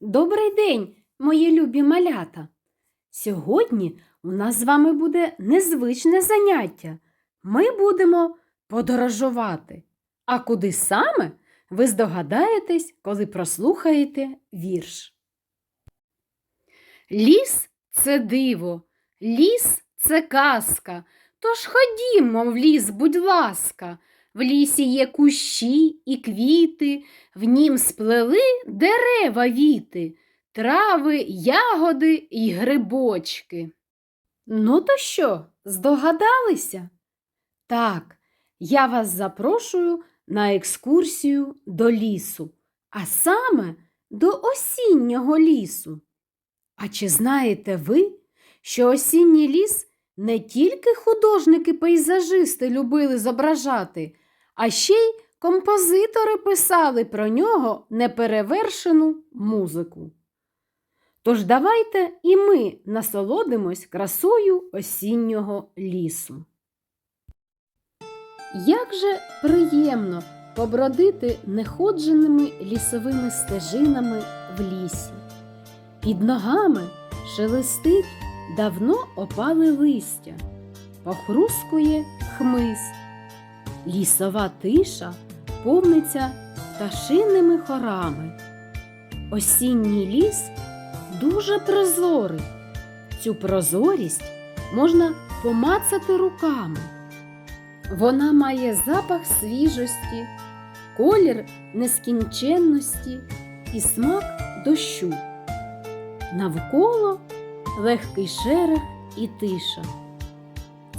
Добрий день, мої любі малята! Сьогодні у нас з вами буде незвичне заняття. Ми будемо подорожувати. А куди саме ви здогадаєтесь, коли прослухаєте вірш. Ліс це диво, ліс це казка. Тож ходімо в ліс, будь ласка. В лісі є кущі і квіти, в нім сплели дерева віти, трави, ягоди й грибочки. Ну то що, здогадалися? Так, я вас запрошую на екскурсію до лісу, а саме до осіннього лісу. А чи знаєте ви, що осінній ліс не тільки художники-пейзажисти любили зображати, а ще й композитори писали про нього неперевершену музику. Тож давайте і ми насолодимось красою осіннього лісу. Як же приємно побродити неходженими лісовими стежинами в лісі. Під ногами шелестить давно опале листя, похрускує хмиз. Лісова тиша повниться пташинними хорами. Осінній ліс дуже прозорий. Цю прозорість можна помацати руками. Вона має запах свіжості, колір нескінченності і смак дощу. Навколо легкий шерех і тиша.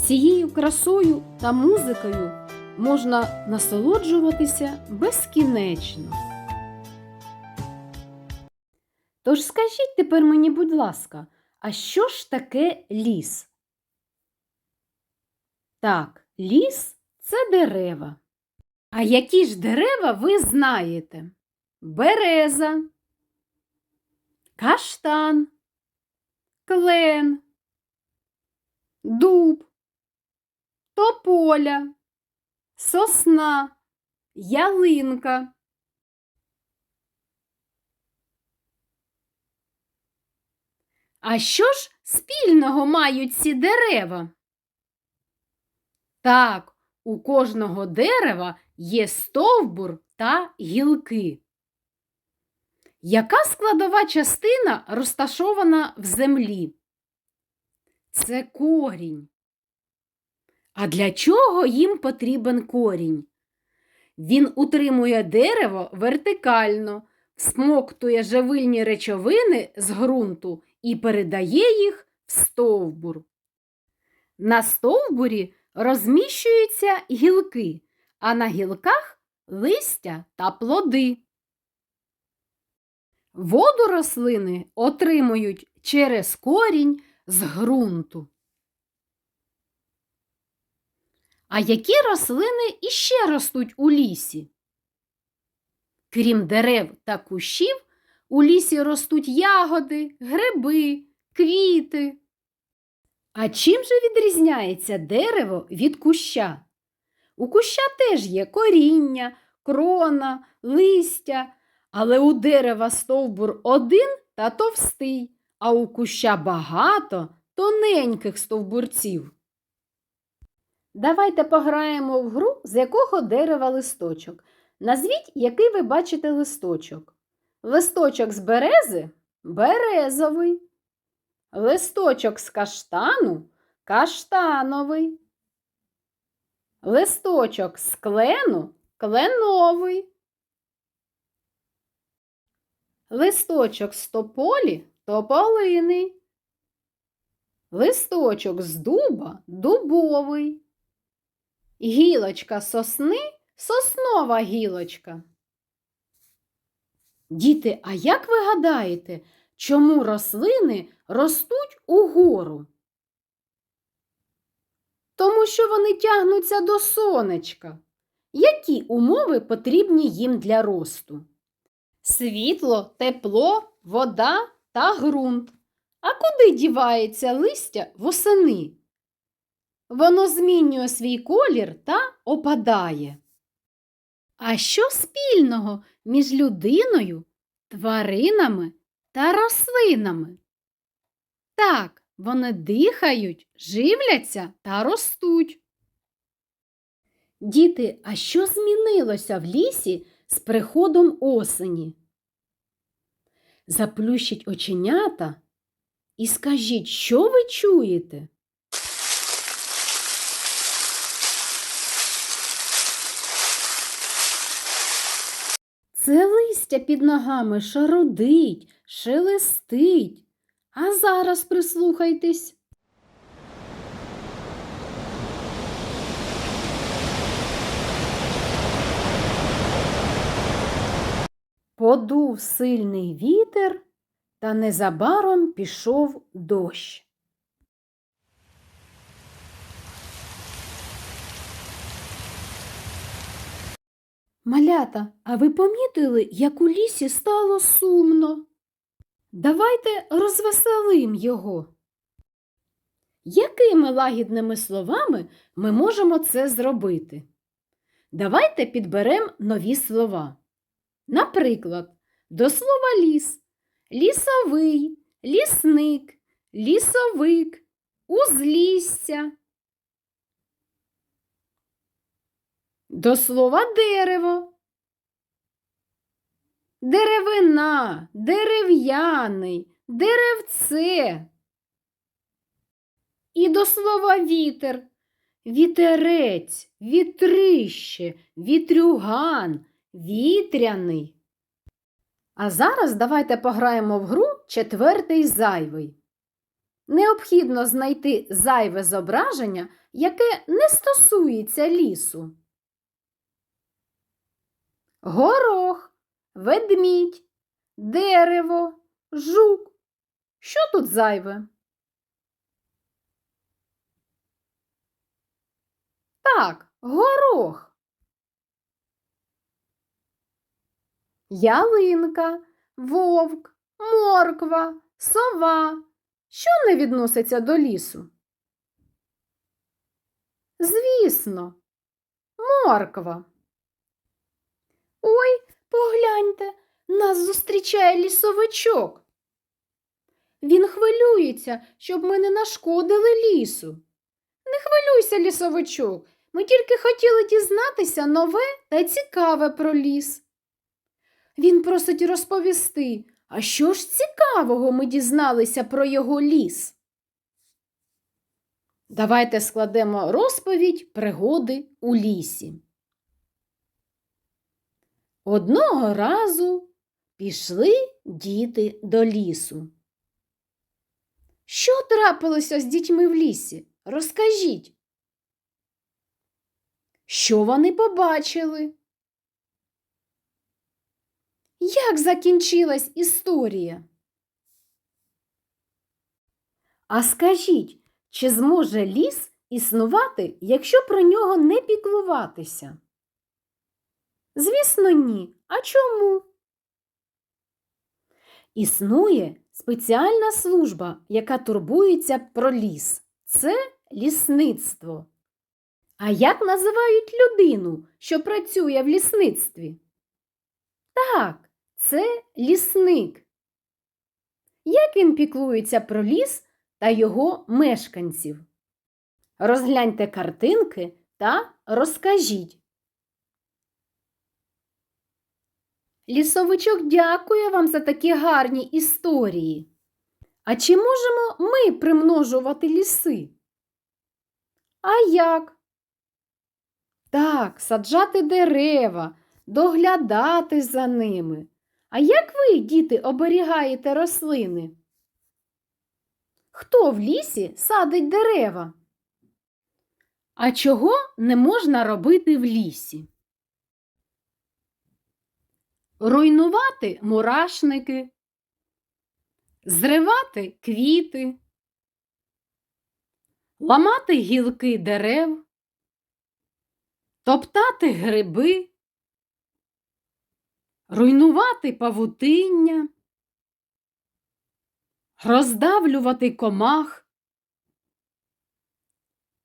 Цією красою та музикою можна насолоджуватися безкінечно. Тож скажіть тепер мені, будь ласка, а що ж таке ліс? Так, ліс це дерева. А які ж дерева ви знаєте? Береза, каштан, клен, дуб, тополя, сосна, ялинка. А що ж спільного мають ці дерева? Так, у кожного дерева є стовбур та гілки. Яка складова частина розташована в землі? Це корінь. А для чого їм потрібен корінь? Він утримує дерево вертикально, всмоктує живильні речовини з ґрунту і передає їх в стовбур. На стовбурі розміщуються гілки, а на гілках листя та плоди. Воду рослини отримують через корінь з ґрунту. А які рослини іще ростуть у лісі? Крім дерев та кущів, у лісі ростуть ягоди, гриби, квіти. А чим же відрізняється дерево від куща? У куща теж є коріння, крона, листя, але у дерева стовбур один та товстий, а у куща багато тоненьких стовбурців. Давайте пограємо в гру, з якого дерева листочок. Назвіть, який ви бачите листочок. Листочок з берези березовий. Листочок з каштану каштановий. Листочок з клену кленовий. Листочок з тополі тополиний. Листочок з дуба дубовий. Гілочка сосни соснова гілочка. Діти, а як ви гадаєте, чому рослини ростуть угору? Тому що вони тягнуться до сонечка. Які умови потрібні їм для росту? Світло, тепло, вода та ґрунт. А куди дівається листя восени? Воно змінює свій колір та опадає. А що спільного між людиною, тваринами та рослинами? Так, вони дихають, живляться та ростуть. Діти, а що змінилося в лісі з приходом осені? Заплющіть оченята і скажіть, що ви чуєте? Це листя під ногами шародить, шелестить. А зараз прислухайтесь. Подув сильний вітер, та незабаром пішов дощ. Малята, а ви помітили, як у лісі стало сумно? Давайте розвеселим його. Якими лагідними словами ми можемо це зробити? Давайте підберемо нові слова. Наприклад, до слова ліс, лісовий, лісник, лісовик, узлісся. До слова дерево. Деревина, дерев'яний, деревце. І до слова вітер. Вітерець, вітрище, вітрюган, вітряний. А зараз давайте пограємо в гру четвертий зайвий. Необхідно знайти зайве зображення, яке не стосується лісу. Горох, ведмідь, дерево, жук. Що тут зайве? Так, горох. Ялинка, вовк, морква, сова. Що не відноситься до лісу? Звісно, морква. Ой, погляньте, нас зустрічає лісовичок. Він хвилюється, щоб ми не нашкодили лісу. Не хвилюйся, лісовичок. Ми тільки хотіли дізнатися нове та цікаве про ліс. Він просить розповісти, а що ж цікавого ми дізналися про його ліс? Давайте складемо розповідь пригоди у лісі. Одного разу пішли діти до лісу. Що трапилося з дітьми в лісі? Розкажіть. Що вони побачили? Як закінчилась історія? А скажіть, чи зможе ліс існувати, якщо про нього не піклуватися? Звісно, ні. А чому? Існує спеціальна служба, яка турбується про ліс. Це лісництво. А як називають людину, що працює в лісництві? Так, це лісник. Як він піклується про ліс та його мешканців? Розгляньте картинки та розкажіть. Лісовичок дякує вам за такі гарні історії. А чи можемо ми примножувати ліси? А як? Так, саджати дерева, доглядати за ними. А як ви, діти, оберігаєте рослини? Хто в лісі садить дерева? А чого не можна робити в лісі? Руйнувати мурашники, зривати квіти, ламати гілки дерев, топтати гриби, руйнувати павутиння, роздавлювати комах,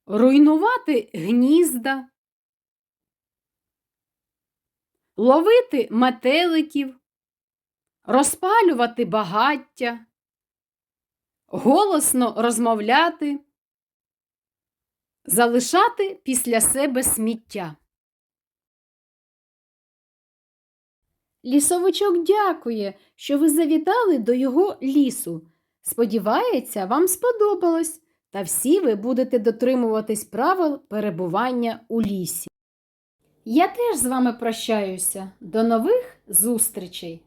руйнувати гнізда, ловити метеликів, розпалювати багаття, голосно розмовляти, залишати після себе сміття. Лісовичок дякує, що ви завітали до його лісу. Сподівається, вам сподобалось, та всі ви будете дотримуватись правил перебування у лісі. Я теж з вами прощаюся. До нових зустрічей!